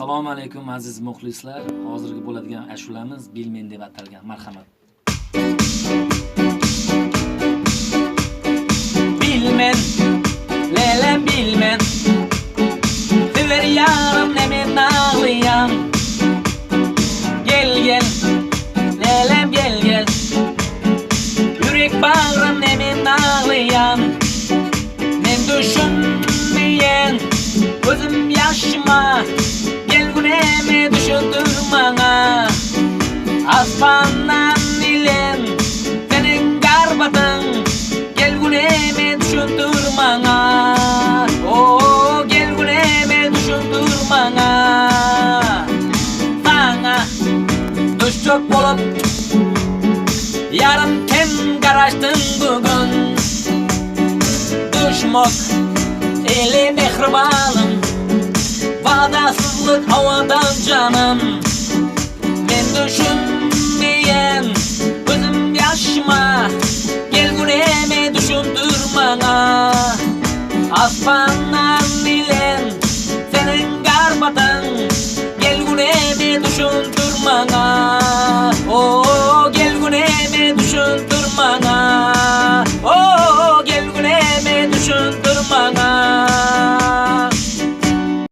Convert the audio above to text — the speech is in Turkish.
assalomu alaykum aziz muxlislar. Hozirgi bo'ladigan ashulamiz bilmen deb atalgan. Marhamat. Bilmen lelem bilmen. Sever yarım ne men ağlayan gel gel lelem gel gel. Yürek bağrım ne men ağlayan Asmandan ilen Senin garbatın Gel güneme düşündürmana Oo gel güneme düşündürmana Sana Düş çok bulup Yarın kim karıştın bugün. Düşmok Eli mehribanım Vadasızlık havadan canım. Ben düşünmeyen bana Asmandan Senin garbatın Gel güneme düşündür bana Oo, Gel güneme düşündür bana